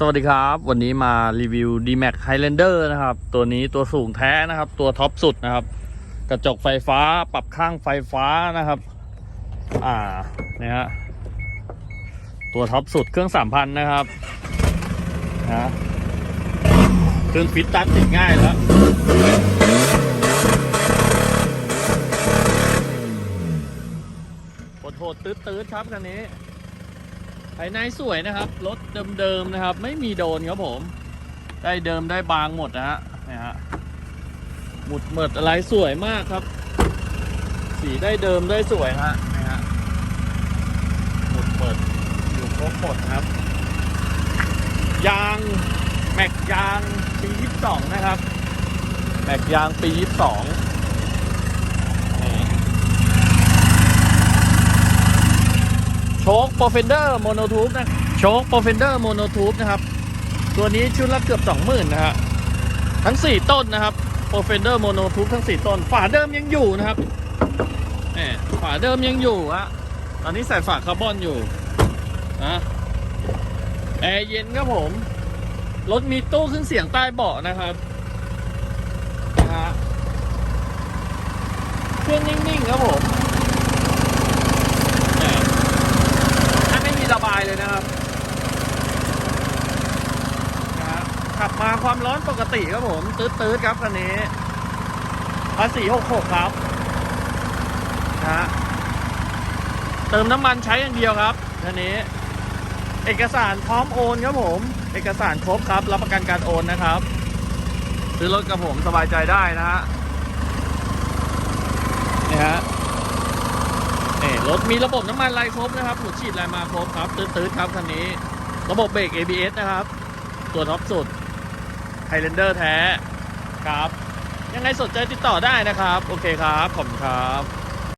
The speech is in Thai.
สวัสดีครับ วันนี้มารีวิว D-Max Highlander นะครับ ตัวนี้ตัวสูงแท้นะครับ ตัวท็อปสุดนะครับ กระจกไฟฟ้าปรับข้างไฟฟ้านะครับ อ่าเนี่ยฮะตัวท็อปสุดเครื่อง3,000นนะครับนะเครื่องฟิตตัดติดง่ายแล้วโหดๆตื้ดๆครับคันนี้ ภายในสวยนะครับ รถเดิมๆนะครับ ไม่มีโดนครับผม ได้เดิมได้บางหมดนะฮะนี่ยฮะหมุดเหมิดอะไรสวยมากครับ สีได้เดิมได้สวยฮะนะฮะหมุดเปิดอยู่ครบหมดครับ ยางแม็กยางปี 22 นะครับ แม็กยางปี 22นี่ โชคโปรเฟนเดอร์โมโนทูบนะโชคโปรเฟนเดอร์โมโนทูบนะครับ ตัวนี้ชุดละเกือบ 20,000นะฮะทั้ง 4 ต้นนะครับโปรเฟนเดอร์โมโนทูบทั้ง 4 ต้น ฝาเดิมยังอยู่นะครับแหมฝาเดิมยังอยู่ฮะตอนนี้ใส่ฝาคาร์บอนอยู่นะแอร์เย็นครับผมรถมีตู้เครื่องเสียงใต้เบาะนะครับนะฮะเครื่องนิ่งๆครับผมแหม ถ้าไม่มีระบายเลยนะครับนะฮะ ขับมาความร้อนปกติครับผม ตืดๆครับคันนี้ภาษี66 ครับนะฮะเติมน้ำมันใช้อย่างเดียวครับคันนี้ เอกสารพร้อมโอนครับผม เอกสารครบครับ รับประกันการโอนนะครับ ซื้อรถกับผมสบายใจได้นะฮะนี่ฮะนี่รถมีระบบน้ำมันไรครบนะครับหัวฉีดอะไรมาครบครับตืดๆครับคันนี้ ระบบเบรก ABS นะครับ ตัวท็อปสุด ไฮเลนเดอร์แท้ครับ ยังไงสนใจติดต่อได้นะครับ โอเคครับ ขอบคุณครับ